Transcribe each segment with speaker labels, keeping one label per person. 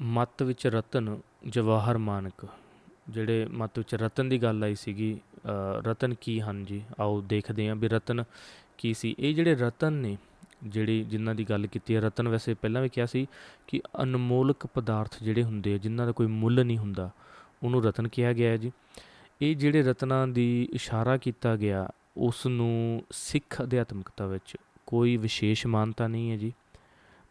Speaker 1: ਮੱਤ ਵਿੱਚ ਰਤਨ ਜਵਾਹਰ ਮਾਨਕ। ਜਿਹੜੇ ਮੱਤ ਵਿੱਚ ਰਤਨ ਦੀ ਗੱਲ ਆਈ ਸੀਗੀ ਰਤਨ ਕੀ ਹਨ ਜੀ? ਆਓ ਦੇਖਦੇ ਹਾਂ ਵੀ ਰਤਨ ਕੀ ਸੀ। ਇਹ ਜਿਹੜੇ ਰਤਨ ਨੇ, ਜਿਹੜੀ ਜਿਨ੍ਹਾਂ ਦੀ ਗੱਲ ਕੀਤੀ ਹੈ, ਰਤਨ ਵੈਸੇ ਪਹਿਲਾਂ ਵੀ ਕਿਹਾ ਸੀ ਕਿ ਅਨਮੋਲਕ ਪਦਾਰਥ ਜਿਹੜੇ ਹੁੰਦੇ ਆ, ਜਿਨ੍ਹਾਂ ਦਾ ਕੋਈ ਮੁੱਲ ਨਹੀਂ ਹੁੰਦਾ, ਉਹਨੂੰ ਰਤਨ ਕਿਹਾ ਗਿਆ ਹੈ ਜੀ। ਇਹ ਜਿਹੜੇ ਰਤਨਾਂ ਦੀ ਇਸ਼ਾਰਾ ਕੀਤਾ ਗਿਆ ਉਸ ਨੂੰ ਸਿੱਖ ਅਧਿਆਤਮਿਕਤਾ ਵਿੱਚ ਕੋਈ ਵਿਸ਼ੇਸ਼ ਮਾਨਤਾ ਨਹੀਂ ਹੈ ਜੀ।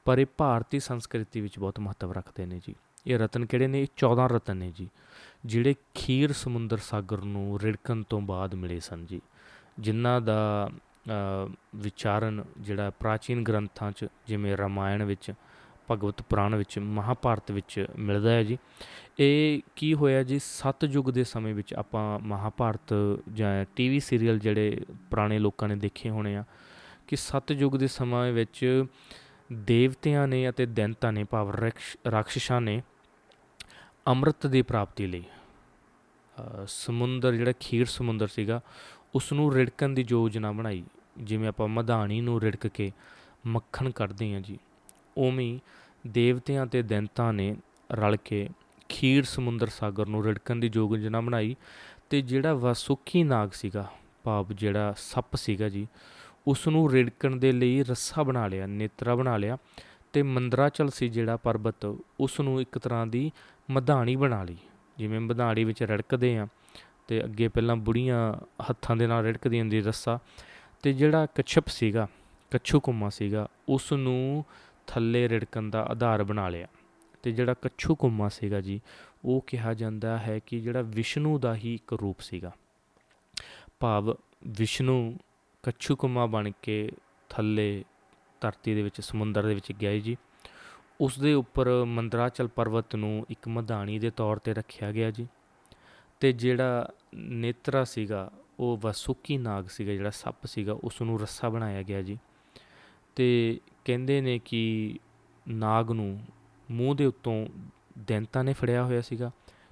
Speaker 1: ਪਰ ਇਹ ਭਾਰਤੀ ਸੰਸਕ੍ਰਿਤੀ ਵਿੱਚ ਬਹੁਤ ਮਹੱਤਵ ਰੱਖਦੇ ਨੇ ਜੀ। ਇਹ ਰਤਨ ਕਿਹੜੇ ਨੇ? ਇਹ 14 ਰਤਨ ਨੇ ਜੀ, ਜਿਹੜੇ ਖੀਰ ਸਮੁੰਦਰ ਸਾਗਰ ਨੂੰ ਰਿੜਕਣ ਤੋਂ ਬਾਅਦ ਮਿਲੇ ਸਨ ਜੀ। ਜਿਨ੍ਹਾਂ ਦਾ ਵਿਚਾਰਨ ਜਿਹੜਾ ਪ੍ਰਾਚੀਨ ਗ੍ਰੰਥਾਂ 'ਚ, ਜਿਵੇਂ ਰਾਮਾਇਣ ਵਿੱਚ, ਭਗਵਤ ਪੁਰਾਣ ਵਿੱਚ, ਮਹਾਭਾਰਤ ਵਿੱਚ ਮਿਲਦਾ ਹੈ ਜੀ। ਇਹ ਕੀ ਹੋਇਆ ਜੀ? ਸਤਯੁਗ ਦੇ ਸਮੇਂ ਵਿੱਚ ਆਪਾਂ ਮਹਾਭਾਰਤ ਜਾਂ ਟੀਵੀ ਸੀਰੀਅਲ ਜਿਹੜੇ ਪੁਰਾਣੇ ਲੋਕਾਂ ਨੇ ਦੇਖੇ ਹੋਣੇ ਆ, ਕਿ ਸਤਯੁਗ ਦੇ ਸਮੇਂ ਵਿੱਚ ਦੇਵਤਿਆਂ ਨੇ ਅਤੇ ਦੈਂਤਾਂ ਨੇ, ਭਾਵ ਰਕਸ਼, ਰਾਖਸ਼ਾਂ ਨੇ ਅੰਮ੍ਰਿਤ ਦੀ ਪ੍ਰਾਪਤੀ ਲਈ। ਸਮੁੰਦਰ, ਜਿਹੜਾ ਖੀਰ ਸਮੁੰਦਰ ਸੀਗਾ ਉਸ ਨੂੰ ਰਿੜਕਣ ਦੀ ਯੋਜਨਾ ਬਣਾਈ, ਜਿਵੇਂ ਆਪਾਂ ਮਧਾਣੀ ਨੂੰ ਰਿੜਕ ਕੇ ਮੱਖਣ ਕੱਢਦੇ ਹਾਂ ਜੀ, ਉਵੇਂ ਦੇਵਤਿਆਂ ਤੇ ਦੈਂਤਾਂ ਨੇ ਰਲ ਕੇ ਖੀਰ ਸਮੁੰਦਰ ਸਾਗਰ ਨੂੰ ਰਿੜਕਣ ਦੀ ਯੋਜਨਾ ਬਣਾਈ, ਤੇ ਜਿਹੜਾ ਵਾਸੁਕੀ ਨਾਗ ਸੀਗਾ, ਭਾਵ ਜਿਹੜਾ ਸੱਪ ਸੀਗਾ ਜੀ ਉਸ ਨੂੰ ਰਿੜਕਣ ਦੇ ਲਈ ਰੱਸਾ ਬਣਾ ਲਿਆ, ਨੇਤਰਾ ਬਣਾ ਲਿਆ ਤੇ ਮੰਦਰਾਚਲ ਸੀ ਜਿਹੜਾ ਪਰਬਤ ਉਸ ਨੂੰ ਇੱਕ ਤਰ੍ਹਾਂ ਦੀ ਮਧਾਣੀ ਬਣਾ ਲਈ। ਜਿਵੇਂ ਮਧਾਣੀ ਵਿੱਚ ਰੜਕਦੇ ਆ ਤੇ ਅੱਗੇ ਪਹਿਲਾਂ ਬੁੜੀਆਂ ਹੱਥਾਂ ਦੇ ਨਾਲ ਰਿੜਕਦੀਆਂ ਹੁੰਦੀ ਰੱਸਾ ਤੇ ਜਿਹੜਾ ਕਛਪ ਸੀਗਾ, ਕੱਛੂ ਕੁੰਮਾ ਸੀਗਾ ਉਸ ਨੂੰ ਥੱਲੇ ਰਿੜਕਣ ਦਾ ਆਧਾਰ ਬਣਾ ਲਿਆ। ਤੇ ਜਿਹੜਾ ਕੱਛੂ ਕੁੰਮਾ ਸੀਗਾ ਜੀ, ਉਹ ਕਿਹਾ ਜਾਂਦਾ ਹੈ ਕਿ ਜਿਹੜਾ ਵਿਸ਼ਨੂੰ ਦਾ ਹੀ ਇੱਕ ਰੂਪ ਸੀਗਾ। ਭਾਵ ਵਿਸ਼ਨੂੰ ਕੱਛੂ ਕੁੰਮਾ ਬਣ ਕੇ ਥੱਲੇ ਧਰਤੀ ਦੇ ਵਿੱਚ, ਸਮੁੰਦਰ ਦੇ ਵਿੱਚ ਗਿਆ ਜੀ। ਉਸ ਦੇ ਉੱਪਰ ਮੰਦਰਾਚਲ ਪਰਬਤ ਨੂੰ ਇੱਕ ਮਧਾਣੀ ਦੇ ਤੌਰ ਤੇ ਰੱਖਿਆ ਗਿਆ ਜੀ। ਤੇ ਜਿਹੜਾ ਨੇਤਰਾ ਸੀਗਾ, ਉਹ ਵਸੁਕੀ ਨਾਗ ਸੀਗਾ, ਜਿਹੜਾ ਸੱਪ ਸੀਗਾ ਉਸ ਨੂੰ ਰੱਸਾ ਬਣਾਇਆ ਗਿਆ ਜੀ। ਤੇ ਕਹਿੰਦੇ ਨੇ ਕਿ ਨਾਗ ਨੂੰ ਮੂੰਹ ਦੇ ਉੱਤੋਂ ਦੈਂਤਾਂ ਨੇ ਫੜਿਆ ਹੋਇਆ ਸੀਗਾ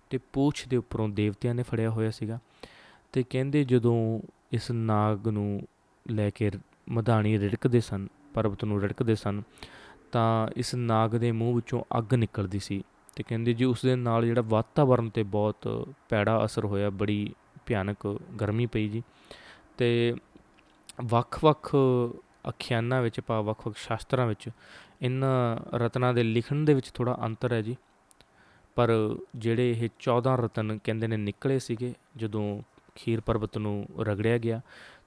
Speaker 1: ਤੇ ਪੂਛ ਦੇ ਉੱਪਰੋਂ ਦੇਵਤਿਆਂ ਨੇ ਫੜਿਆ ਹੋਇਆ ਸੀਗਾ। ਤੇ ਕਹਿੰਦੇ ਜਦੋਂ ਇਸ ਨਾਗ ਨੂੰ ਲੈ ਕੇ ਰ- ਮਧਾਣੀ ਰਿੜਕਦੇ ਸਨ, ਪਰਬਤ ਨੂੰ ਰਿੜਕਦੇ ਸਨ, ਤਾਂ ਇਸ ਨਾਗ ਦੇ ਮੂੰਹ ਵਿੱਚੋਂ ਅੱਗ ਨਿਕਲਦੀ ਸੀ ਤੇ ਕਹਿੰਦੇ ਜੀ ਉਸ ਦੇ ਨਾਲ ਜਿਹੜਾ ਵਾਤਾਵਰਣ ਤੇ ਬਹੁਤ ਪੈੜਾ ਅਸਰ ਹੋਇਆ, ਬੜੀ ਭਿਆਨਕ ਗਰਮੀ ਪਈ ਜੀ ਤੇ ਵੱਖ-ਵੱਖ ਅਖਿਆਨਾਂ ਵਿੱਚ ਪਾ ਵੱਖ-ਵੱਖ ਸ਼ਾਸਤਰਾਂ ਵਿੱਚ ਇਹਨਾਂ ਰਤਨਾਂ ਦੇ ਲਿਖਣ ਦੇ ਵਿੱਚ ਥੋੜਾ ਅੰਤਰ ਹੈ ਜੀ। ਪਰ ਜਿਹੜੇ ਇਹ 14 ਰਤਨ ਕਹਿੰਦੇ ਨੇ ਨਿਕਲੇ ਸੀਗੇ, ਜਦੋਂ ਖੀਰ ਪਰਬਤ ਨੂੰ ਰਗੜਿਆ ਗਿਆ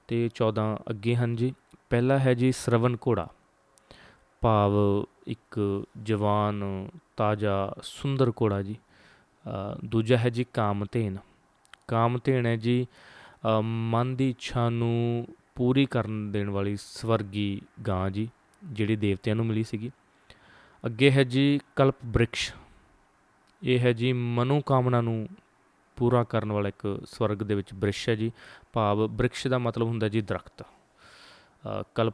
Speaker 1: ਤੇ 14 ਅੱਗੇ ਹਨ ਜੀ। ਪਹਿਲਾ ਹੈ ਜੀ ਸਰਵਨ ਘੋੜਾ। ਭਾਵ ਇੱਕ ਜਵਾਨ, ਤਾਜ਼ਾ, ਸੁੰਦਰ ਘੋੜਾ ਜੀ। ਦੂਜਾ ਹੈ ਜੀ ਕਾਮਧੇਨ। ਕਾਮਧੇਨ ਹੈ ਜੀ ਮਨ ਦੀ ਇੱਛਾ ਨੂੰ ਪੂਰੀ ਕਰਨ ਦੇਣ ਵਾਲੀ ਸਵਰਗੀ ਗਾਂ ਜੀ, ਜਿਹੜੀ ਦੇਵਤਿਆਂ ਨੂੰ ਮਿਲੀ ਸੀਗੀ। ਅੱਗੇ ਹੈ ਜੀ ਕਲਪ ਬ੍ਰਿਕਸ਼। ਇਹ ਹੈ ਜੀ ਮਨੋਕਾਮਨਾ ਨੂੰ ਪੂਰਾ ਕਰਨ ਵਾਲਾ ਇੱਕ ਸਵਰਗ ਦੇ ਵਿੱਚ ਬ੍ਰਿਸ਼ ਹੈ ਜੀ। ਭਾਵ ਬ੍ਰਿਕਸ਼ ਦਾ ਮਤਲਬ ਹੁੰਦਾ ਜੀ ਦਰਖਤ। ਅ, ਕਲਪ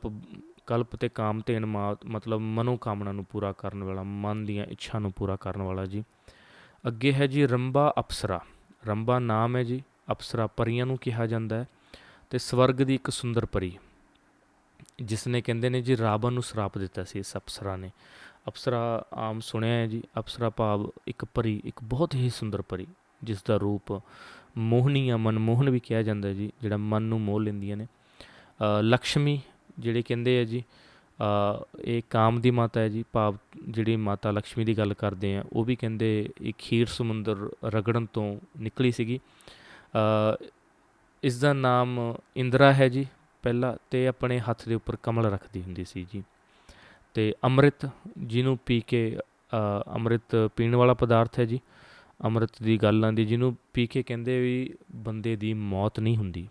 Speaker 1: ਕਲਪ ਤੇ ਕਾਮਧੇਨ ਮਾ ਮਤਲਬ ਮਨੋਕਾਮਨਾ ਨੂੰ ਪੂਰਾ ਕਰਨ ਵਾਲਾ ਮਨ ਦੀਆਂ ਇੱਛਾ ਨੂੰ ਪੂਰਾ ਕਰਨ ਵਾਲਾ ਜੀ। ਅੱਗੇ ਹੈ ਜੀ ਰੰਬਾ ਅਪਸਰਾ। ਰੰਬਾ ਨਾਮ ਹੈ ਜੀ ਅਪਸਰਾ ਪਰੀਆਂ ਨੂੰ ਕਿਹਾ ਜਾਂਦਾ ਹੈ ਤੇ ਸਵਰਗ ਦੀ ਇੱਕ ਸੁੰਦਰ ਪਰੀ। ਜਿਸ ਨੇ ਕਹਿੰਦੇ ਨੇ ਜੀ ਰਾਵਣ ਨੂੰ ਸ਼ਰਾਪ ਦਿੱਤਾ ਸੀ ਇਸ ਅਪਸਰਾ ਨੇ। ਅਪਸਰਾ ਆਮ ਸੁਣਿਆ ਹੈ ਜੀ ਅਪਸਰਾ ਭਾਵ ਇੱਕ ਪਰੀ ਇੱਕ ਬਹੁਤ ਹੀ ਸੁੰਦਰ ਪਰੀ ਜਿਸ ਦਾ ਰੂਪ ਮੋਹਣੀ ਆ ਮਨਮੋਹਨ ਵੀ ਕਿਹਾ ਜਾਂਦਾ ਜੀ ਜਿਹੜਾ ਮਨ ਨੂੰ ਮੋਹ ਲੈਂਦੀਆਂ ਨੇ। ਅ, ਲਕਸ਼ਮੀ ਜਿਹੜੇ ਕਹਿੰਦੇ ਆ ਜੀ ਇਹ ਕਾਮ ਦੀ ਮਾਤਾ ਹੈ ਜੀ ਭਾਵ ਜਿਹੜੀ ਮਾਤਾ ਲక్ష్ਮੀ ਦੀ ਗੱਲ ਕਰਦੇ ਆ ਉਹ ਵੀ ਕਹਿੰਦੇ ਇਹ ਖੀਰ ਸਮੁੰਦਰ ਰਗੜਨ ਤੋਂ ਨਿਕਲੀ ਸੀਗੀ। ਅ, ਇਸ ਦਾ ਨਾਮ ਇੰਦਰਾ ਹੈ ਜੀ ਪਹਿਲਾ ਤੇ ਆਪਣੇ ਹੱਥ ਦੇ ਉੱਪਰ ਕਮਲ ਰੱਖਦੀ ਹੁੰਦੀ ਸੀ ਜੀ। ਤੇ ਅੰਮ੍ਰਿਤ ਜਿਹਨੂੰ ਪੀ ਕੇ ਅੰਮ੍ਰਿਤ ਪੀਣ ਵਾਲਾ ਪਦਾਰਥ ਹੈ ਜੀ ਅੰਮ੍ਰਿਤ ਦੀ ਗੱਲ ਆਂਦੀ ਜਿਹਨੂੰ ਪੀ ਕੇ ਕਹਿੰਦੇ ਵੀ ਬੰਦੇ ਦੀ ਮੌਤ ਨਹੀਂ ਹੁੰਦੀ।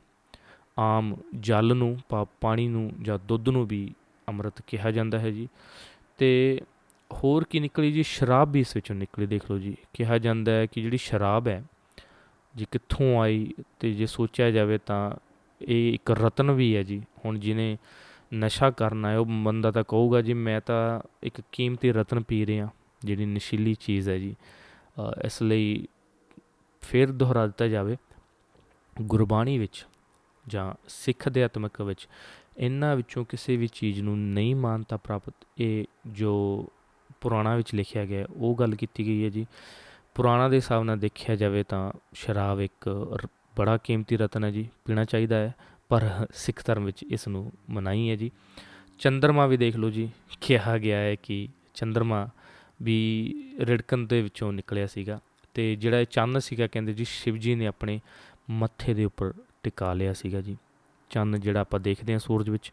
Speaker 1: ਆਮ ਜਲ ਨੂੰ, ਪਾ, ਪਾਣੀ ਨੂੰ ਜਾਂ ਦੁੱਧ ਨੂੰ ਵੀ ਅੰਮ੍ਰਿਤ ਕਿਹਾ ਜਾਂਦਾ ਹੈ ਜੀ। ਤੇ ਹੋਰ ਕੀ ਨਿਕਲੀ ਜੀ? ਸ਼ਰਾਬ ਵੀ ਇਸ ਵਿੱਚੋਂ ਨਿਕਲੀ, ਦੇਖ ਲਓ ਜੀ। ਕਿਹਾ ਜਾਂਦਾ ਹੈ ਕਿ ਜਿਹੜੀ ਸ਼ਰਾਬ ਹੈ, ਜੀ ਕਿੱਥੋਂ ਆਈ ਤੇ ਜੇ ਸੋਚਿਆ ਜਾਵੇ ਤਾਂ ਇਹ ਇੱਕ ਰਤਨ ਵੀ ਹੈ ਜੀ। ਹੁਣ ਜਿਹਨੇ ਨਸ਼ਾ ਕਰਨਾ ਹੈ, ਉਹ ਬੰਦਾ ਤਾਂ ਕਹੂਗਾ ਜੀ, ਮੈਂ ਤਾਂ ਇੱਕ ਕੀਮਤੀ ਰਤਨ ਪੀ ਰਿਹਾ, ਜਿਹੜੀ ਨਸ਼ੀਲੀ ਚੀਜ਼ ਹੈ ਜੀ। ਇਸ ਲਈ ਫਿਰ ਦੁਹਰਾ ਦਿੱਤਾ ਜਾਵੇ, ਗੁਰਬਾਣੀ ਵਿੱਚ ਜਾਂ ਸਿੱਖ ਅਧਿਆਤਮਕ ਵਿੱਚ ਇਹਨਾਂ ਵਿੱਚੋਂ ਕਿਸੇ ਵੀ ਚੀਜ਼ ਨੂੰ ਨਹੀਂ ਮਾਨਤਾ ਪ੍ਰਾਪਤ, ਇਹ ਜੋ ਪੁਰਾਣਾ ਵਿੱਚ ਲਿਖਿਆ ਗਿਆ ਉਹ ਗੱਲ ਕੀਤੀ ਗਈ ਹੈ ਜੀ। ਪੁਰਾਣਾ ਦੇ ਹਿਸਾਬ ਨਾਲ ਦੇਖਿਆ ਜਾਵੇ ਤਾਂ ਸ਼ਰਾਬ ਇੱਕ ਰ- ਬੜਾ ਕੀਮਤੀ ਰਤਨ ਹੈ ਜੀ, ਪੀਣਾ ਚਾਹੀਦਾ ਹੈ, ਪਰ ਸਿੱਖ ਧਰਮ ਵਿੱਚ ਇਸ ਨੂੰ ਮਨਾਹੀ ਹੈ ਜੀ। ਚੰਦਰਮਾ ਵੀ ਦੇਖ ਲਓ ਜੀ, ਕਿਹਾ ਗਿਆ ਹੈ ਕਿ ਚੰਦਰਮਾ ਵੀ ਰਿੜਕਣ ਦੇ ਵਿੱਚੋਂ ਨਿਕਲਿਆ ਸੀਗਾ ਤੇ ਜਿਹੜਾ ਇਹ ਚੰਨ ਸੀਗਾ ਕਹਿੰਦੇ ਜੀ ਸ਼ਿਵ ਜੀ ਨੇ ਆਪਣੇ ਮੱਥੇ ਦੇ ਉੱਪਰ ਟਿਕਾ ਲਿਆ ਸੀਗਾ ਜੀ। ਚੰਨ ਜਿਹੜਾ ਆਪਾਂ ਦੇਖਦੇ ਹਾਂ ਸੂਰਜ ਵਿੱਚ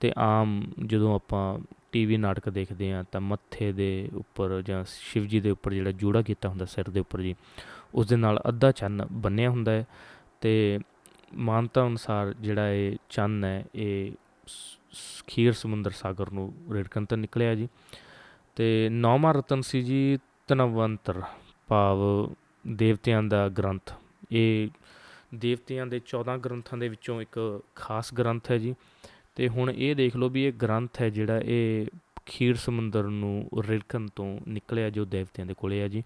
Speaker 1: ਤੇ ਆਮ ਜਦੋਂ ਆਪਾਂ ਟੀਵੀ ਨਾਟਕ ਦੇਖਦੇ ਹਾਂ ਤਾਂ ਮੱਥੇ ਦੇ ਉੱਪਰ ਜਾਂ ਸ਼ਿਵ ਜੀ ਦੇ ਉੱਪਰ ਜਿਹੜਾ ਜੂੜਾ ਕੀਤਾ ਹੁੰਦਾ ਸਿਰ ਦੇ ਉੱਪਰ ਜੀ, ਉਸ ਦੇ ਨਾਲ ਅੱਧਾ ਚੰਨ ਬੰਨਿਆ ਹੁੰਦਾ ਹੈ ਤੇ ਮਾਨਤਾ ਅਨੁਸਾਰ ਜਿਹੜਾ ਇਹ ਚੰਨ ਹੈ, ਇਹ ਸ- ਖੀਰ ਸਮੁੰਦਰ ਸਾਗਰ ਨੂੰ ਰਿੜਕਣ ਤੋਂ ਨਿਕਲਿਆ ਜੀ। ਤੇ ਨੌਵਾਂ ਰਤਨ ਸੀ ਜੀ ਤਨਵੰਤਰ, ਭਾਵ ਦੇਵਤਿਆਂ ਦਾ ਗ੍ਰੰਥ। ਇਹ ਦੇਵਤਿਆਂ ਦੇ 14 ਗ੍ਰੰਥਾਂ ਦੇ ਵਿੱਚੋਂ ਇੱਕ ਖਾਸ ਗ੍ਰੰਥ ਹੈ ਜੀ। ਤੇ ਹੁਣ ਇਹ ਦੇਖ ਲਓ ਵੀ ਇਹ ਗ੍ਰੰਥ ਹੈ ਜਿਹੜਾ ਇਹ ਖੀਰ ਸਮੁੰਦਰ ਨੂੰ ਰਿੜਕਣ ਤੋਂ ਨਿਕਲਿਆ ਜੋ ਦੇਵਤਿਆਂ ਦੇ ਕੋਲੇ ਆ ਜੀ।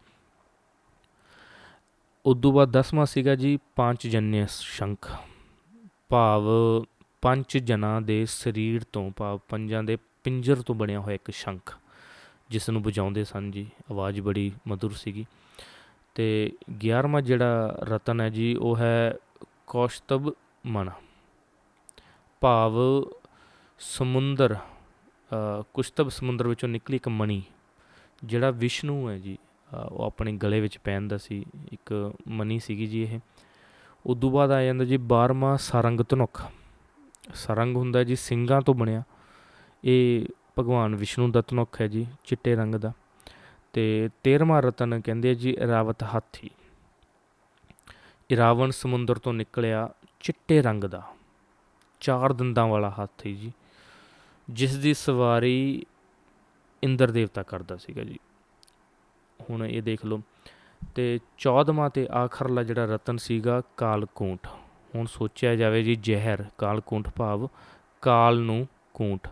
Speaker 1: ਉਦੋਂ ਬਾਅਦ ਦਸਵਾਂ ਸੀਗਾ ਜੀ ਪੰਜ ਜਨਿਆ ਸ਼ੰਖ, ਭਾਵ ਪੰਜ ਜਨਾਂ ਦੇ ਸਰੀਰ ਤੋਂ, ਭਾਵ ਪੰਜਾਂ ਦੇ ਪਿੰਜਰ ਤੋਂ ਬਣਿਆ ਹੋਇਆ ਇੱਕ ਸ਼ੰਖ। ਜਿਸ ਨੂੰ ਵਜਾਉਂਦੇ ਸਨ ਜੀ, ਆਵਾਜ਼ ਬੜੀ ਮధుਰ ਸੀਗੀ। ਤੇ 11ਵਾਂ ਜਿਹੜਾ ਰਤਨ ਹੈ ਜੀ, ਉਹ ਹੈ ਕੌਸ਼ਤਬ ਮਣ ਭਾਵ ਸਮੁੰਦਰ ਕੁਸ਼ਤਬ ਸਮੁੰਦਰ ਵਿੱਚੋਂ ਨਿਕਲੀ ਇੱਕ ਮਣੀ, ਜਿਹੜਾ ਵਿਸ਼ਨੂੰ ਹੈ ਜੀ ਉਹ ਆਪਣੇ ਗਲੇ ਵਿੱਚ ਪਹਿਨਦਾ ਸੀ, ਇੱਕ ਮਣੀ ਸੀਗੀ ਜੀ ਇਹ। ਉਦੋਂ ਬਾਅਦ ਆ ਜਾਂਦਾ ਜੀ 12ਵਾਂ ਸਰੰਗ ਧਨੁਖ। ਸਰੰਗ ਹੁੰਦਾ ਜੀ ਸਿੰਘਾਂ ਤੋਂ ਬਣਿਆ। ਇਹ ਭਗਵਾਨ ਵਿਸ਼ਨੂੰ ਦਾ ਧਨੁਖ ਹੈ ਜੀ, ਚਿੱਟੇ ਰੰਗ ਦਾ। ਤੇ 13ਵਾਂ ਰਤਨ ਕਹਿੰਦੇ ਆ ਜੀ ਇਰਾਵਤ ਹਾਥੀ। ਇਰਾਵਣ ਸਮੁੰਦਰ ਤੋਂ ਨਿਕਲਿਆ ਚਿੱਟੇ ਰੰਗ ਦਾ, ਚਾਰ ਦੰਦਾਂ ਵਾਲਾ ਹਾਥੀ ਜੀ, ਜਿਸ ਦੀ ਸਵਾਰੀ ਇੰਦਰ ਦੇਵਤਾ ਕਰਦਾ ਸੀਗਾ ਜੀ। ਹੁਣ ਇਹ ਦੇਖ ਲਓ, ਤੇ 14ਵਾਂ ਤੇ ਆਖਰਲਾ ਜਿਹੜਾ ਰਤਨ ਸੀਗਾ ਕਾਲਕੂੰਠ ਹੁਣ ਸੋਚਿਆ ਜਾਵੇ ਜੀ, ਜ਼ਹਿਰ ਕਾਲਕੂੰਠ ਭਾਵ ਕਾਲ ਨੂੰ ਕੂੰਠ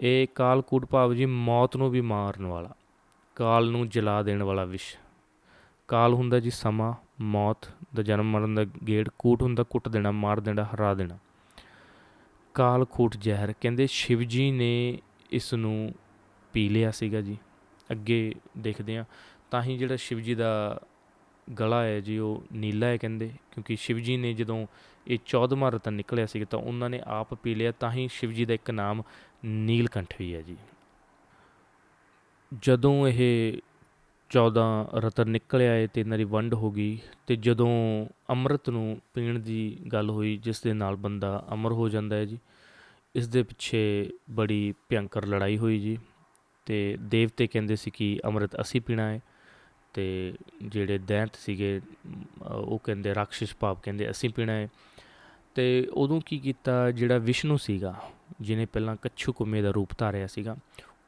Speaker 1: ਇਹ ਕਾਲਕੂਟ ਭਾਵ ਜੀ ਮੌਤ ਨੂੰ ਵੀ ਮਾਰਨ ਵਾਲਾ, ਕਾਲ ਨੂੰ ਜਲਾ ਦੇਣ ਵਾਲਾ ਵਿਸ਼। ਕਾਲ ਹੁੰਦਾ ਜੀ ਸਮਾਂ, ਮੌਤ, ਦਾ ਜਨਮ ਮਰਨ ਦਾ ਗੇੜ, ਕੂਟ ਹੁੰਦਾ ਕੁੱਟ ਦੇਣਾ, ਮਾਰ ਦੇਣਾ, ਹਰਾ ਦੇਣਾ। ਕਾਲ ਕੂਟ ਜ਼ਹਿਰ, ਕਹਿੰਦੇ ਸ਼ਿਵ ਜੀ ਨੇ ਇਸ ਨੂੰ ਪੀ ਲਿਆ ਸੀਗਾ ਜੀ। ਅੱਗੇ ਦੇਖਦੇ ਆ ਤਾਂ ਹੀ ਜਿਹੜਾ ਸ਼ਿਵ ਜੀ ਦਾ ਗਲਾ ਹੈ ਜੀ, ਉਹ ਨੀਲਾ ਹੈ ਕਹਿੰਦੇ, ਕਿਉਂਕਿ ਸ਼ਿਵ ਜੀ ਨੇ ਜਦੋਂ ਇਹ 14ਵਾਂ ਰਤਨ ਨਿਕਲਿਆ ਸੀ ਤਾਂ ਉਹਨਾਂ ਨੇ ਆਪ ਪੀ ਲਿਆ, ਤਾਂ ਹੀ ਸ਼ਿਵ ਜੀ ਦਾ ਇੱਕ ਨਾਮ ਨੀਲਕੰਠ ਵੀ ਹੈ ਜੀ। ਜਦੋਂ ਇਹ 14 ਰਤਨ ਨਿਕਲਿਆ ਏ ਤੇ ਇਹਨਾਂ ਦੀ ਵੰਡ ਹੋ ਗਈ, ਤੇ ਜਦੋਂ ਅੰਮ੍ਰਿਤ ਨੂੰ ਪੀਣ ਦੀ ਗੱਲ ਹੋਈ, ਜਿਸ ਦੇ ਨਾਲ ਬੰਦਾ ਅਮਰ ਹੋ ਜਾਂਦਾ ਹੈ ਜੀ, ਇਸ ਦੇ ਪਿੱਛੇ ਬੜੀ ਭਿਅੰਕਰ ਲੜਾਈ ਹੋਈ ਜੀ, ਤੇ ਦੇਵਤੇ ਕਹਿੰਦੇ ਸੀ ਕਿ ਅੰਮ੍ਰਿਤ ਅਸੀਂ ਪੀਣਾ ਹੈ। ਤੇ ਜਿਹੜੇ ਦੈਂਤ ਸੀਗੇ ਉਹ ਕਹਿੰਦੇ ਰਾਖਸ਼ ਭਾਵ ਕਹਿੰਦੇ ਅਸੀਂ ਪੀਣਾ ਹੈ। ਤੇ ਉਦੋਂ ਕੀ ਕੀਤਾ, ਜਿਹੜਾ ਵਿਸ਼ਨੂੰ ਸੀਗਾ, ਜਿਹਨੇ ਪਹਿਲਾਂ ਕੱਛੂ ਕੁਮੇ ਦਾ ਰੂਪ ਧਾਰਿਆ ਸੀਗਾ,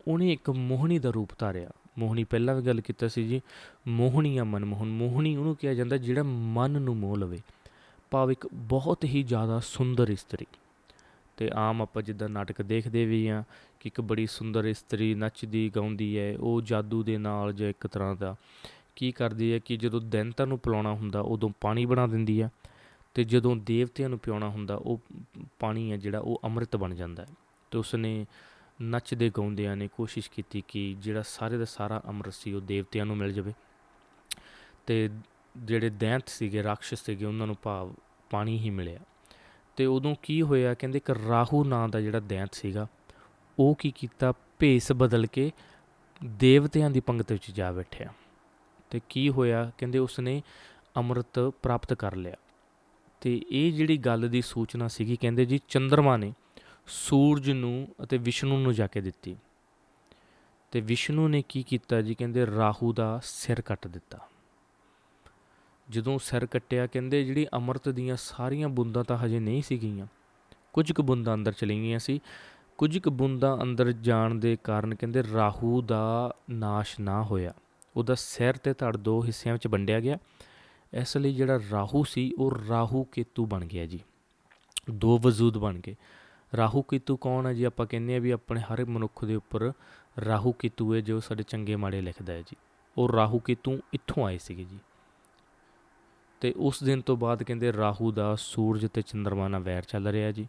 Speaker 1: ਉਹਨੇ ਇੱਕ ਮੋਹਣੀ ਦਾ ਰੂਪ ਧਾਰਿਆ। ਮੋਹਣੀ ਪਹਿਲਾਂ ਵੀ ਗੱਲ ਕੀਤਾ ਸੀ ਜੀ, ਮੋਹਣੀ ਆ ਮਨਮੋਹਨ। ਮੋਹਣੀ ਉਹਨੂੰ ਕਿਹਾ ਜਾਂਦਾ ਜਿਹੜਾ ਮਨ ਨੂੰ ਮੋਹ ਲਵੇ। ਭਾਵ ਇੱਕ ਬਹੁਤ ਹੀ ਜ਼ਿਆਦਾ ਸੁੰਦਰ ਇਸਤਰੀ। ਤੇ ਆਮ ਆਪਾਂ ਜਿੱਦਾਂ ਨਾਟਕ ਦੇਖਦੇ ਵੀ ਆ ਕਿ ਇੱਕ ਬੜੀ ਸੁੰਦਰ ਇਸਤਰੀ ਨੱਚਦੀ, ਗਾਉਂਦੀ ਹੈ, ਉਹ ਜਾਦੂ ਦੇ ਨਾਲ ਜਾਂ ਇੱਕ ਤਰ੍ਹਾਂ ਦਾ ਕੀ ਕਰਦੀ ਹੈ ਕਿ ਜਦੋਂ ਦੈਂਤਾਂ ਨੂੰ ਪਿਲਾਉਣਾ ਹੁੰਦਾ, ਉਦੋਂ ਪਾਣੀ ਬਣਾ ਦਿੰਦੀ ਹੈ ਤੇ ਜਦੋਂ ਦੇਵਤਿਆਂ ਨੂੰ ਪਿਆਉਣਾ ਹੁੰਦਾ, ਉਹ ਪਾਣੀ ਹੈ ਜਿਹੜਾ ਉਹ ਅੰਮ੍ਰਿਤ ਬਣ ਜਾਂਦਾ ਹੈ। ਤੇ ਉਸਨੇ ਨੱਚਦੇ ਗਾਉਂਦਿਆਂ ਨੇ ਕੋਸ਼ਿਸ਼ ਕੀਤੀ ਕਿ ਜਿਹੜਾ ਸਾਰੇ ਦਾ ਸਾਰਾ ਅੰਮ੍ਰਿਤ ਸੀ, ਉਹ ਦੇਵਤਿਆਂ ਨੂੰ ਮਿਲ ਜਾਵੇ। ਤੇ ਜਿਹੜੇ ਦੈਂਤ ਸੀਗੇ, ਰਾਖਸ਼ ਸੀਗੇ, ਉਹਨਾਂ ਨੂੰ ਭਾਵ ਪਾਣੀ ਹੀ ਮਿਲਿਆ। ਤੇ ਉਦੋਂ ਕੀ ਹੋਇਆ? ਕਹਿੰਦੇ ਇੱਕ ਰਾਹੂ ਨਾਂ ਦਾ ਜਿਹੜਾ ਦੈਂਤ ਸੀਗਾ, ਉਹ ਕੀ ਕੀਤਾ? ਭੇਸ ਬਦਲ ਕੇ ਦੇਵਤਿਆਂ ਦੀ ਪੰਗਤ ਵਿੱਚ ਜਾ ਬੈਠਿਆ। ਤੇ ਕੀ ਹੋਇਆ? ਕਹਿੰਦੇ ਉਸਨੇ ਅੰਮ੍ਰਿਤ ਪ੍ਰਾਪਤ ਕਰ ਲਿਆ। ਤੇ ਇਹ ਜਿਹੜੀ ਗੱਲ ਦੀ ਸੂਚਨਾ ਸੀਗੀ, ਕਹਿੰਦੇ ਜੀ ਚੰ드ਰਮਾ ਨੇ ਸੂਰਜ ਨੂੰ ਅਤੇ ਵਿਸ਼ਨੂੰ ਨੂੰ ਜਾ ਕੇ ਦਿੱਤੀ। ਤੇ ਵਿਸ਼ਨੂੰ ਨੇ ਕੀ ਕੀਤਾ ਜੀ? ਕਹਿੰਦੇ ਰਾਹੂ ਦਾ ਸਿਰ ਕੱਟ ਦਿੱਤਾ। ਜਦੋਂ ਸਿਰ ਕੱਟਿਆ, ਕਹਿੰਦੇ ਜਿਹੜੀ ਅੰਮ੍ਰਿਤ ਦੀਆਂ ਸਾਰੀਆਂ ਬੂੰਦਾਂ ਤਾਂ ਹਜੇ ਨਹੀਂ ਸੀ ਗਈਆਂ। ਕੁਝ ਕੁ ਬੂੰਦਾਂ ਅੰਦਰ ਚਲੀ ਗਈਆਂ ਸੀ। ਕੁਝ ਕੁ ਬੂੰਦਾਂ ਅੰਦਰ ਜਾਣ ਦੇ ਕਾਰਨ ਕਹਿੰਦੇ ਰਾਹੂ ਦਾ ਨਾਸ਼ ਨਾ ਹੋਇਆ। ਉਹਦਾ ਸਿਰ ਤੇ ਧੜ ਦੋ ਹਿੱਸਿਆਂ ਵਿੱਚ ਵੰਡਿਆ ਗਿਆ। ਇਸ ਲਈ ਜਿਹੜਾ ਰਾਹੂ ਸੀ, ਉਹ ਰਾਹੂ ਕੇਤੂ ਬਣ ਗਿਆ ਜੀ। ਦੋ ਵਜੂਦ ਬਣ ਗਏ। ਰਾਹੂ ਕੇਤੂ ਕੌਣ ਹੈ ਜੀ? ਆਪਾਂ ਕਹਿੰਦੇ ਆ ਵੀ ਆਪਣੇ ਹਰ ਮਨੁੱਖ ਦੇ ਉੱਪਰ ਰਾਹੂ ਕੇਤੂ ਹੈ ਜੋ ਸਾਡੇ ਚੰਗੇ ਮਾੜੇ ਲਿਖਦਾ ਹੈ ਜੀ। ਉਹ ਰਾਹੂ ਕੇਤੂ ਇੱਥੋਂ ਆਏ ਸੀਗੇ ਜੀ। ਤੇ ਉਸ ਦਿਨ ਤੋਂ ਬਾਅਦ ਕਹਿੰਦੇ ਰਾਹੂ ਦਾ ਸੂਰਜ ਤੇ ਚੰ드ਰਮਾ ਨਾਲ ਵੈਰ ਚੱਲ ਰਿਹਾ ਜੀ।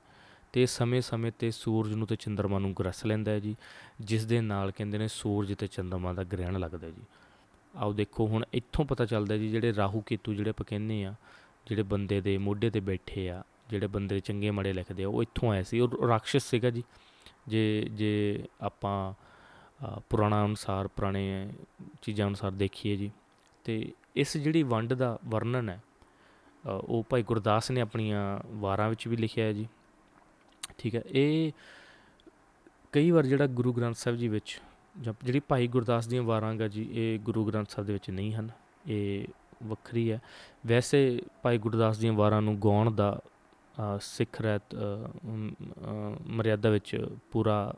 Speaker 1: ਤੇ ਸਮੇਂ-ਸਮੇਂ ਤੇ ਸੂਰਜ ਨੂੰ ਤੇ ਚੰਦਰਮਾ ਨੂੰ ਗ੍ਰਸ ਲੈਂਦਾ ਹੈ ਜੀ, ਜਿਸ ਦੇ ਨਾਲ ਕਹਿੰਦੇ ਨੇ ਸੂਰਜ ਤੇ ਚੰਦਰਮਾ ਦਾ ਗ੍ਰਹਿਣ ਲੱਗਦਾ ਜੀ। ਆਓ ਦੇਖੋ, ਹੁਣ ਇੱਥੋਂ ਪਤਾ ਚੱਲਦਾ ਜੀ, ਜਿਹੜੇ ਰਾਹੂ ਕੇਤੂ ਜਿਹੜੇ ਆਪਾਂ ਕਹਿੰਦੇ ਆ ਜਿਹੜੇ ਬੰਦੇ ਦੇ ਮੋਢੇ ਤੇ ਬੈਠੇ ਆ, ਜਿਹੜੇ ਬੰਦੇ ਚੰਗੇ ਮੜੇ ਲਿਖਦੇ ਆ, ਉਹ ਇੱਥੋਂ ਆਏ ਸੀ। ਉਹ ਰਾਖਸ਼ ਸੀਗਾ ਜੀ। ਜੇ ਜੇ ਆਪਾਂ ਪੁਰਾਣਾ ਅਨੁਸਾਰ, ਪੁਰਾਣੇ ਚੀਜ਼ਾਂ ਅਨੁਸਾਰ ਦੇਖੀਏ ਜੀ ਤੇ ਇਸ ਜਿਹੜੀ ਵੰਡ ਦਾ ਵਰਣਨ ਹੈ ਉਹ ਭਾਈ ਗੁਰਦਾਸ ਨੇ ਆਪਣੀਆਂ ਵਾਰਾਂ ਵਿੱਚ ਵੀ ਲਿਖਿਆ ਹੈ ਜੀ। ਠੀਕ ਹੈ, ਇਹ ਕਈ ਵਾਰ ਜਿਹੜਾ ਗੁਰੂ ਗ੍ਰੰਥ ਸਾਹਿਬ ਜੀ ਵਿੱਚ ਜਾਂ ਜਿਹੜੀ ਭਾਈ ਗੁਰਦਾਸ ਦੀਆਂ ਵਾਰਾਂ ਗਾ ਜੀ, ਇਹ ਗੁਰੂ ਗ੍ਰੰਥ ਸਾਹਿਬ ਦੇ ਵਿੱਚ ਨਹੀਂ ਹਨ। ਇਹ ਵੱਖਰੀ ਹੈ। ਵੈਸੇ ਭਾਈ ਗੁਰਦਾਸ ਦੀਆਂ ਵਾਰਾਂ ਨੂੰ ਗਾਉਣ ਦਾ ਸਿੱਖ ਰਹਿਤ ਮਰਿਆਦਾ ਵਿੱਚ ਪੂਰਾ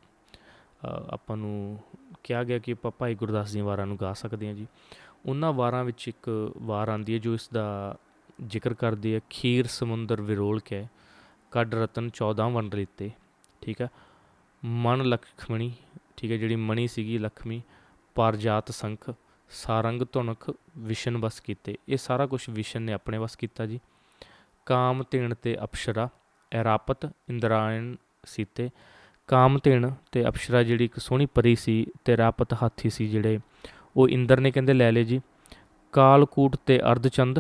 Speaker 1: ਆਪਾਂ ਨੂੰ ਕਿਹਾ ਗਿਆ ਕਿ ਆਪਾਂ ਭਾਈ ਗੁਰਦਾਸ ਦੀਆਂ ਵਾਰਾਂ ਨੂੰ ਗਾ ਸਕਦੇ ਹਾਂ ਜੀ। ਉਹਨਾਂ ਵਾਰਾਂ ਵਿੱਚ ਇੱਕ ਵਾਰ ਆਉਂਦੀ ਹੈ ਜੋ ਇਸ ਦਾ ਜ਼ਿਕਰ ਕਰਦੀ ਹੈ, ਖੀਰ ਸਮੁੰਦਰ ਵਿਰੋਲ ਕੇ, ਕੱਢ ਰਤਨ 14 ਵੰਡ ਲਿੱਤੇ, ਠੀਕ ਹੈ। ਮਨ ਲਖਮਣੀ, ਠੀਕ ਹੈ, ਜਿਹੜੀ ਮਣੀ ਸੀਗੀ ਲਖਮੀ, ਪਾਰਜਾਤ ਸੰਖ, ਸਾਰੰਗ ਧੁਨਖ, ਵਿਸ਼ਨ ਬਸ ਕੀਤੇ। ਇਹ ਸਾਰਾ ਕੁਝ ਵਿਸ਼ਨ ਨੇ ਆਪਣੇ ਵਸ ਕੀਤਾ ਜੀ। ਕਾਮ ਤੇਣ ਤੇ ਅਪਸ਼ਰਾ, ਐਰਾਪਤ ਇੰਦਰਾਇਣ ਸੀਤੇ। ਕਾਮ ਤੇਣ ਤੇ ਅਪਸ਼ਰਾ ਜਿਹੜੀ ਇੱਕ ਸੋਹਣੀ ਪਰੀ ਸੀ ਤੇ ਰਾਪਤ ਹਾਥੀ ਸੀ ਜਿਹੜੇ ਉਹ ਇੰਦਰ ਨੇ ਕਹਿੰਦੇ, ਲੈ ਲਏ ਜੀ। ਕਾਲਕੂਟ ਤੇ ਅਰਧਚੰਦ,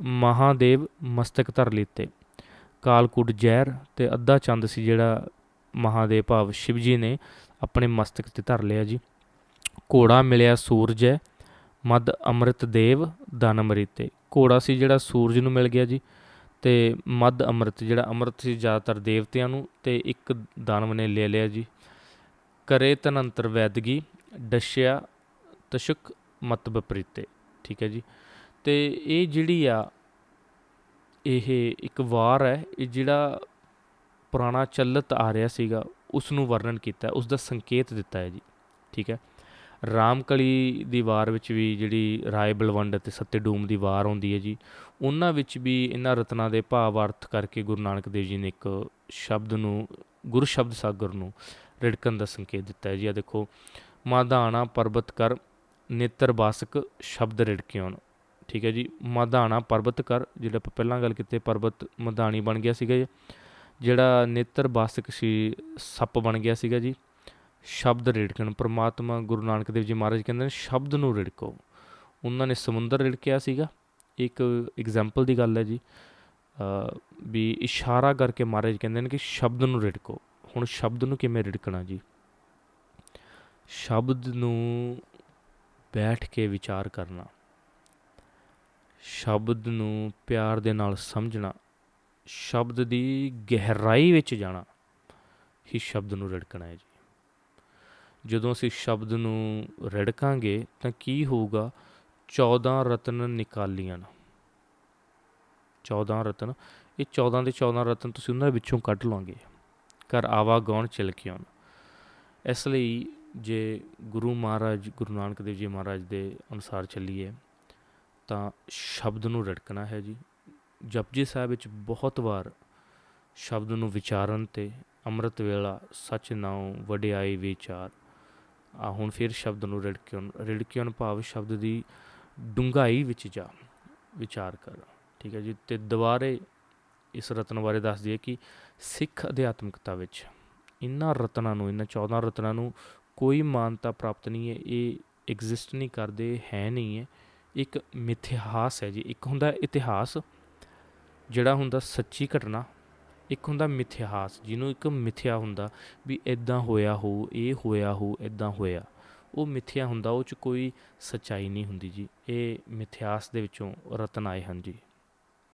Speaker 1: ਮਹਾਦੇਵ ਮਸਤਕ ਧਰ ਲੀਤੇ। ਕਾਲਕੂਟ ਜ਼ਹਿਰ ਤੇ ਅੱਧਾ ਚੰਦ ਸੀ ਜਿਹੜਾ ਮਹਾਦੇਵ ਭਾਵ ਸ਼ਿਵ ਜੀ ਨੇ ਆਪਣੇ ਮਸਤਕ ਤੇ ਧਰ ਲਿਆ ਜੀ। ਘੋੜਾ ਮਿਲਿਆ ਸੂਰਜ ਹੈ ਮਦ ਅੰਮ੍ਰਿਤ ਦੇਵ ਦਨ ਅੰਮ੍ਰਿਤੇ ਘੋੜਾ ਸੀ ਜਿਹੜਾ ਸੂਰਜ ਨੂੰ ਮਿਲ ਗਿਆ ਜੀ ਤੇ ਮਦ ਅੰਮ੍ਰਿਤ, ਜਿਹੜਾ ਅੰਮ੍ਰਿਤ ਸੀ ਜ਼ਿਆਦਾਤਰ ਦੇਵਤਿਆਂ ਨੂੰ ਤੇ ਇੱਕ ਦਾਨਵ ਨੇ ਲੈ ਲਿਆ ਜੀ। ਕਰੇ ਤਨੰਤਰ ਵੈਦਗੀ, ਡਸ਼ਿਆ ਤਸ਼ਕ ਮਤ ਵਿਪਰੀਤੇ, ਠੀਕ ਹੈ ਜੀ। ਤੇ ਇਹ ਜਿਹੜੀ ਆ, ਇਹ ਇੱਕ ਵਾਰ ਹੈ, ਇਹ ਜਿਹੜਾ ਪੁਰਾਣਾ ਚੱਲਤ ਆ ਰਿਹਾ ਸੀਗਾ ਉਸ ਨੂੰ ਵਰਣਨ ਕੀਤਾ ਉਸ ਦਾ ਸੰਕੇਤ ਦਿੱਤਾ ਹੈ ਜੀ, ਠੀਕ ਹੈ। ਰਾਮਕਲੀ ਦੀ ਵਾਰ ਵਿੱਚ ਵੀ ਜਿਹੜੀ ਰਾਏ ਬਲਵੰਡ ਅਤੇ ਸੱਤੇ ਡੂਮ ਦੀ ਵਾਰ ਆਉਂਦੀ ਹੈ ਜੀ, ਉਹਨਾਂ ਵਿੱਚ ਵੀ ਇਹਨਾਂ ਰਤਨਾਂ ਦੇ ਭਾਵ ਅਰਥ ਕਰਕੇ ਗੁਰੂ ਨਾਨਕ ਦੇਵ ਜੀ ਨੇ ਇੱਕ ਸ਼ਬਦ ਨੂੰ, ਗੁਰ ਸ਼ਬਦ ਸਾਗਰ ਨੂੰ ਰਿੜਕਣ ਦਾ ਸੰਕੇਤ ਦਿੱਤਾ ਹੈ ਜੀ। ਆ ਦੇਖੋ, ਮਾਧਾਣਾ ਪਰਬਤ ਕਰ ਨੇਤਰ ਬਾਸਕ ਸ਼ਬਦ ਰਿੜਕਿਓਨ ਠੀਕ ਹੈ ਜੀ, ਮਧਾਣਾ ਪਰਬਤ ਕਰ, ਜਿਹੜਾ ਆਪਾਂ ਪਹਿਲਾਂ ਗੱਲ ਕੀਤੀ, ਪਰਬਤ ਮਧਾਣੀ ਬਣ ਗਿਆ ਸੀਗਾ ਜੀ। ਜਿਹੜਾ ਨੇਤਰ ਬਾਸਕ ਸੀ, ਸੱਪ ਬਣ ਗਿਆ ਸੀਗਾ ਜੀ। ਸ਼ਬਦ ਰਿੜਕਣ, ਪ੍ਰਮਾਤਮਾ ਗੁਰੂ ਨਾਨਕ ਦੇਵ ਜੀ ਮਹਾਰਾਜ ਕਹਿੰਦੇ ਨੇ, ਸ਼ਬਦ ਨੂੰ ਰਿੜਕੋ। ਉਹਨਾਂ ਨੇ ਸਮੁੰਦਰ ਰਿੜਕਿਆ ਸੀਗਾ। ਇੱਕ ਐਗਜ਼ਾਮਪਲ ਦੀ ਗੱਲ ਹੈ ਜੀ। ਵੀ ਇਸ਼ਾਰਾ ਕਰਕੇ ਮਹਾਰਾਜ ਕਹਿੰਦੇ ਨੇ ਕਿ ਸ਼ਬਦ ਨੂੰ ਰਿੜਕੋ। ਹੁਣ ਸ਼ਬਦ ਨੂੰ ਕਿਵੇਂ ਰਿੜਕਣਾ ਜੀ? ਸ਼ਬਦ ਨੂੰ ਬੈਠ ਕੇ ਵਿਚਾਰ ਕਰਨਾ। ਸ਼ਬਦ ਨੂੰ ਪਿਆਰ ਦੇ ਨਾਲ ਸਮਝਣਾ। ਸ਼ਬਦ ਦੀ ਗਹਿਰਾਈ ਵਿੱਚ ਜਾਣਾ ਹੀ ਸ਼ਬਦ ਨੂੰ ਰਿੜਕਣਾ ਹੈ ਜੀ। ਜਦੋਂ ਅਸੀਂ ਸ਼ਬਦ ਨੂੰ ਰਿੜਕਾਂਗੇ ਤਾਂ ਕੀ ਹੋਊਗਾ? 14 ਰਤਨ ਨਿਕਾਲੀਆਂ 14 ਰਤਨ। ਇਹ 14 ਦੇ 14 ਰਤਨ ਤੁਸੀਂ ਉਹਨਾਂ ਵਿੱਚੋਂ ਕੱਢ ਲਓਗੇ। ਕਰ ਆਵਾ ਗਾਉਣ ਚਿਲਕਿਓਨ ਇਸ ਲਈ ਜੇ ਗੁਰੂ ਮਹਾਰਾਜ, ਗੁਰੂ ਨਾਨਕ ਦੇਵ ਜੀ ਮਹਾਰਾਜ ਦੇ ਅਨੁਸਾਰ ਚੱਲੀਏ, ਤਾਂ ਸ਼ਬਦ ਨੂੰ ਰੜਕਣਾ ਹੈ ਜੀ। ਜਪਜੀ ਸਾਹਿਬ ਵਿੱਚ ਬਹੁਤ ਵਾਰ ਸ਼ਬਦ ਨੂੰ ਵਿਚਾਰਨ ਤੇ ਅੰਮ੍ਰਿਤ ਵੇਲਾ, ਸਚ ਨਾਉ, ਵਡਿਆਈ ਵਿਚਾਰ, ਆ ਹੁਣ ਫਿਰ ਸ਼ਬਦ ਨੂੰ ਰਿੜਕਿਓਨ ਰਿੜਕਿਓਨ ਭਾਵ ਸ਼ਬਦ ਦੀ ਡੂੰਘਾਈ ਵਿੱਚ ਜਾ, ਵਿਚਾਰ ਕਰ। ਠੀਕ ਹੈ ਜੀ, ਤੇ ਦੁਬਾਰੇ ਇਸ ਰਤਨ ਬਾਰੇ ਦੱਸ ਦਈਏ ਕਿ ਸਿੱਖ ਅਧਿਆਤਮਿਕਤਾ ਵਿੱਚ, ਇਨ੍ਹਾਂ ਰਤਨਾਂ ਨੂੰ, ਇਨ੍ਹਾਂ 14 ਰਤਨਾਂ ਨੂੰ ਮਾਨਤਾ ਪ੍ਰਾਪਤ ਨਹੀਂ ਹੈ, ਇਹ ਐਗਜ਼ਿਸਟ ਨਹੀਂ ਕਰਦੇ, ਹੈ ਨਹੀਂ ਹੈ। ਇੱਕ ਮਿਥਿਹਾਸ ਹੈ ਜੀ, ਇੱਕ ਹੁੰਦਾ ਇਤਿਹਾਸ, ਜਿਹੜਾ ਹੁੰਦਾ ਸੱਚੀ ਘਟਨਾ, ਇੱਕ ਹੁੰਦਾ ਮਿਥਿਹਾਸ, ਜਿਹਨੂੰ ਇੱਕ ਮਿਥਿਆ ਹੁੰਦਾ ਵੀ ਇਦਾਂ ਹੋਇਆ ਹੋ, ਇਹ ਹੋਇਆ ਹੋ ਇਦਾਂ ਹੋਇਆ। ਉਹ ਮਿਥਿਆ ਹੁੰਦਾ, ਉਹ ਚ ਕੋਈ ਸੱਚਾਈ ਨਹੀਂ ਹੁੰਦੀ ਜੀ। ਇਹ ਮਿਥਿਹਾਸ ਦੇ ਵਿੱਚੋਂ ਰਤਨ ਆਏ ਹਨ ਜੀ।